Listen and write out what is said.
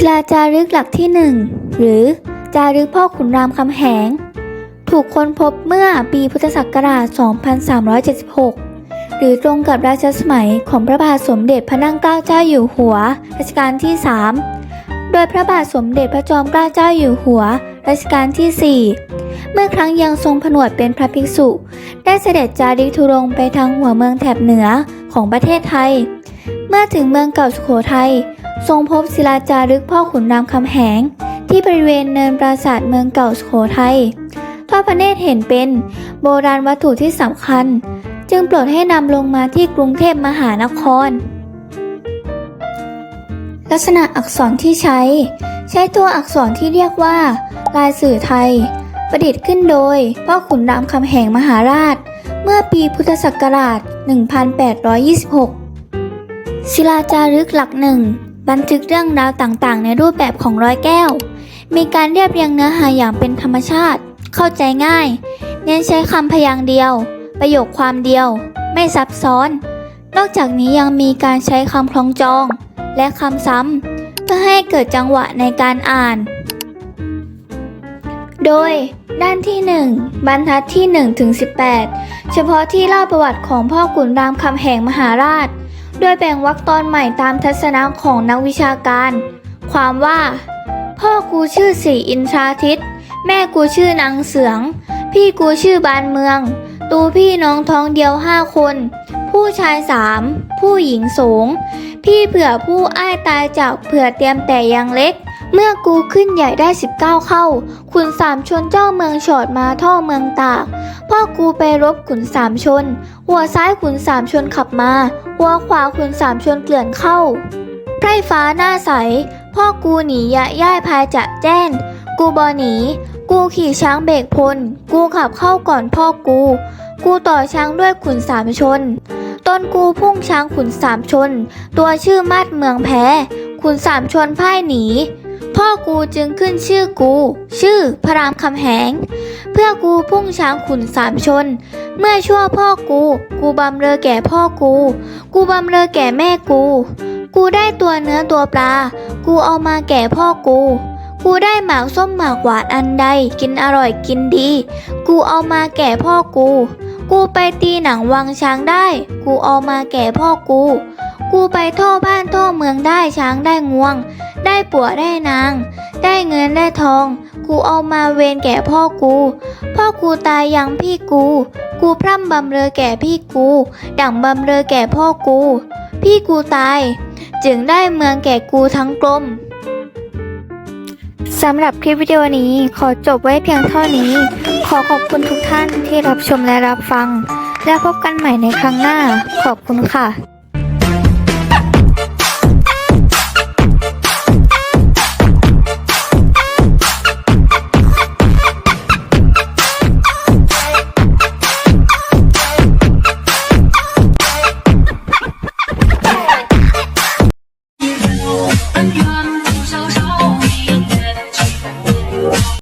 ศิลาจารึกหลักที่หนึ่งหรือจารึกพ่อขุนรามคำแหง ถูกค้นพบเมื่อปีพุทธศักราช 2376 หรือตรงกับราชสมัยของพระบาทสมเด็จพระนั่งเกล้าเจ้าอยู่หัวรัชกาลที่ 3 โดยพระบาทสมเด็จพระจอมเกล้าเจ้าอยู่หัวรัชกาลที่ 4 เมื่อครั้งยังทรงผนวดเป็นพระภิกษุ ได้เสด็จจาริกธุรงไปทางหัวเมืองแถบเหนือของประเทศไทย เมื่อถึงเมืองเก่าสุโขทัย ทรงพบศิลาจารึกพ่อขุนรามคำแหง ที่บริเวณเนินปราสาทเมืองเก่าสุโขทัยพระเนตรเห็นเป็นโบราณวัตถุที่สำคัญ จึงโปรดให้นำลงมาที่กรุงเทพมหานคร ลักษณะอักษรที่ใช้ ใช้ตัวอักษรที่เรียกว่า ลายสื่อไทย ประดิษฐ์ขึ้นโดยพ่อขุนรามคำแหงมหาราช เมื่อปีพุทธศักราช 1826 ศิลาจารึกหลักหนึ่ง บันทึกเรื่องราวต่างๆ ในรูปแบบของร้อยแก้ว มีการเรียบเรียงเนื้อหาอย่างเป็นธรรมชาติ เข้าใจง่าย เน้นใช้คำพยางค์เดียว ประโยคความเดียว ไม่ซับซ้อน นอกจากนี้ยังมีการใช้คำคล้องจอง และคำซ้ำเพื่อให้เกิดจังหวะในการอ่าน โดย ด้านที่ 1 บรรทัดที่1ถึง18 เฉพาะที่เล่าประวัติของพ่อขุนรามคำแหงมหาราช โดยแบ่งวรรคตอนใหม่ตามทัศนะของนักวิชาการ ความว่า พ่อกูชื่อสีอินทราทิต แม่กูชื่อนางเสือง พี่กูชื่อบานเมือง ตูพี่น้องท้องเดียวห้าคน ผู้ชายสามผู้หญิงสงพี่เผื่อผู้อ้ายตายจากเผื่อเตรียมแต่ยังเล็ก เมื่อกูขึ้นใหญ่ได้ 19 เข้า ขุนสามชนเจ้าเมืองฉอดมาท่อเมืองตาก พ่อกูไปรบขุนสามชน หัวซ้ายขุนสามชนขับมา หัวขวาขุนสามชนเกลื่อนเข้า ไพร่ฟ้าหน้าใส พ่อกูหนียะย่ายพายจะแจ้น กูบอหนี กูขี่ช้างเบรกพล กูขับเข้าก่อนพ่อกู กูต่อช้างด้วยขุนสามชน ต้นกูพุ่งช้างขุนสามชน ตัวชื่อมาดเมืองแพ้ ขุนสามชนพ่ายหนี พ่อกูจึงขึ้นชื่อกู ชื่อพระรามคำแหง เพื่อกูพุ่งช้างขุนสามชน เมื่อชั่วพ่อกู กูบำเรอแก่พ่อกู กูบำเรอแก่แม่กู กูได้ตัวเนื้อตัวปลา กูเอามาแก่พ่อกู กูได้หมากส้มหมากหวานอันใด กินอร่อยกินดี กูเอามาแก่พ่อกู กูไปตีหนังวังช้างได้ กูเอามาแก่พ่อกู กูไปท่อบ้านท่อเมืองได้ช้างได้งวง ได้ปัวได้นาง ได้เงินได้ทอง กูเอามาเวรแก่พ่อกู พ่อกูตายยังพี่กู กูพร่ำบำเรอแก่พี่กู ดั่งบำเรอแก่พ่อกู พี่กูตาย จึงได้เมืองแก่กูทั้งกลมสำหรับคลิปวิดีโอนี้ขอจบไว้เพียงเท่านี้ ขอขอบคุณทุกท่านที่รับชมและรับฟัง และพบกันใหม่ในครั้งหน้า ขอบคุณค่ะ